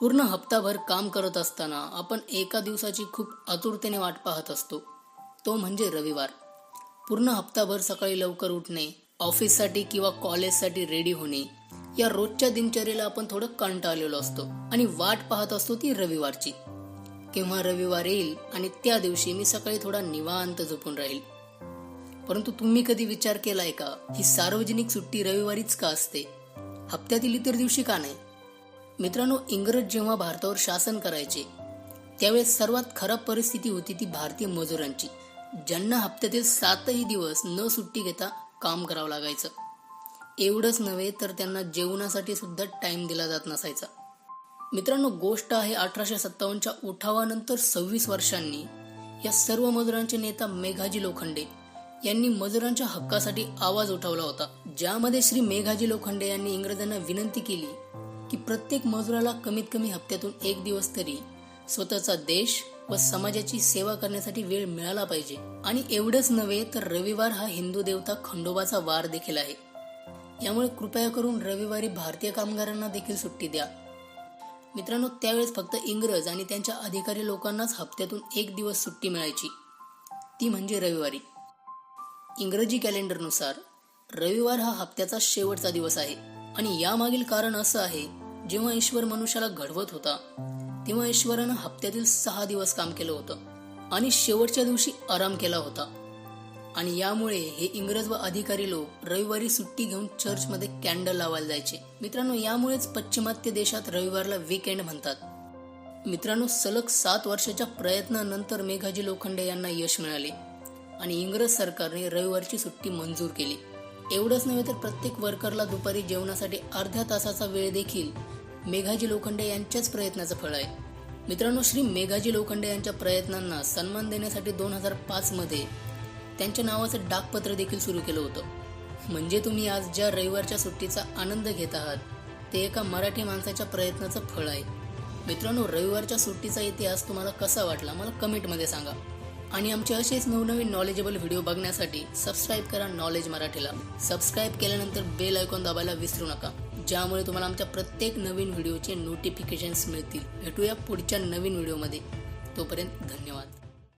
पूर्ण हप्ताभर काम करत असताना आपण एका दिवसाची खूप आतुरतेने वाट पाहत असतो. तो म्हणजे रविवार. पूर्ण हप्ताभर सकाळी लवकर उठणे ऑफिससाठी किंवा कॉलेजसाठी रेडी होणे या रोजच्या दिनचर्येला आपण थोडं कंटाळलेलो असतो आणि वाट पाहत असतो ती रविवारची. केव्हा रविवार येईल आणि त्या दिवशी मी सकाळी थोडा निवांत झोपून राहील. परंतु तुम्ही कधी विचार केलाय का? ही सार्वजनिक सुट्टी रविवारीच का असते? हप्त्यातील इतर दिवशी का नाही? मित्रांनो इंग्रज जेव्हा भारतावर शासन करायचे त्यावेळेस सर्वात खराब परिस्थिती होती ती भारतीय मजुरांची ज्यांना हप्त्यातील सातही दिवस न सुट्टी घेता काम करावं लागायचं. एवढंच नव्हे तर त्यांना जेवणासाठी सुद्धा टाइम दिला जात नसायचा. मित्रांनो गोष्ट आहे अठराशे सत्तावन्नच्या उठावानंतर सव्वीस वर्षांनी या सर्व मजुरांचे नेता मेघाजी लोखंडे यांनी मजुरांच्या हक्कासाठी आवाज उठवला होता ज्यामध्ये श्री मेघाजी लोखंडे यांनी इंग्रजांना विनंती केली की प्रत्येक मजुराला कमीत कमी हप्त्यातून एक दिवस तरी स्वतःचा देश व समाजाची सेवा करण्यासाठी वेळ मिळाला पाहिजे. आणि एवढंच नव्हे तर रविवार हा हिंदू देवता खंडोबाचा वार देखील आहे. यामुळे कृपया करून रविवारी भारतीय कामगारांना देखील सुट्टी द्या. मित्रांनो त्यावेळेस फक्त इंग्रज आणि त्यांच्या अधिकारी लोकांनाच हप्त्यातून एक दिवस सुट्टी मिळायची. ती म्हणजे रविवारी. इंग्रजी कॅलेंडरनुसार रविवार हा हप्त्याचा शेवटचा दिवस आहे. आणि यामागील कारण असं आहे जेव्हा ईश्वर मनुष्याला घडवत होता तेव्हा ईश्वरानं हप्त्यातील सहा दिवस काम केलं होतं आणि शेवटच्या दिवशी आराम केला होता. आणि यामुळे हे इंग्रज व अधिकारी लोक रविवारी सुट्टी घेऊन चर्चमध्ये कॅन्डल लावायला जायचे. मित्रांनो यामुळेच पश्चिमात्य देशात रविवारला वीकेंड म्हणतात. मित्रांनो सलग सात वर्षाच्या प्रयत्नानंतर मेघाजी लोखंडे यांना यश मिळाले आणि इंग्रज सरकारने रविवारची सुट्टी मंजूर केली. एवढंच नव्हे तर प्रत्येक वर्करला दुपारी जेवणासाठी अर्ध्या तासाचा वेळ देखील मेघाजी लोखंडे यांच्याच प्रयत्नाचं फळ आहे. मित्रांनो श्री मेघाजी लोखंडे यांच्या प्रयत्नांना सन्मान देण्यासाठी दोन हजार पाचमध्ये त्यांच्या नावाचं डाकपत्र देखील सुरू केलं होतं. म्हणजे तुम्ही आज ज्या रविवारच्या सुट्टीचा आनंद घेत आहात ते एका मराठी माणसाच्या प्रयत्नाचं फळ आहे. मित्रांनो रविवारच्या सुट्टीचा इतिहास तुम्हाला कसा वाटला मला कमेंटमध्ये सांगा. आणि आमचे असेच नवनवीन नॉलेजेबल व्हिडिओ बघण्यासाठी सबस्क्राईब करा नॉलेज मराठीला. सबस्क्राईब केल्यानंतर बेल आयकॉन दाबायला विसरू नका. ज्यामुळे तुम्हाला आमच्या प्रत्येक नवीन व्हिडिओचे नोटिफिकेशन्स मिळतील. भेटूया पुढच्या नवीन व्हिडिओमध्ये तोपर्यंत धन्यवाद.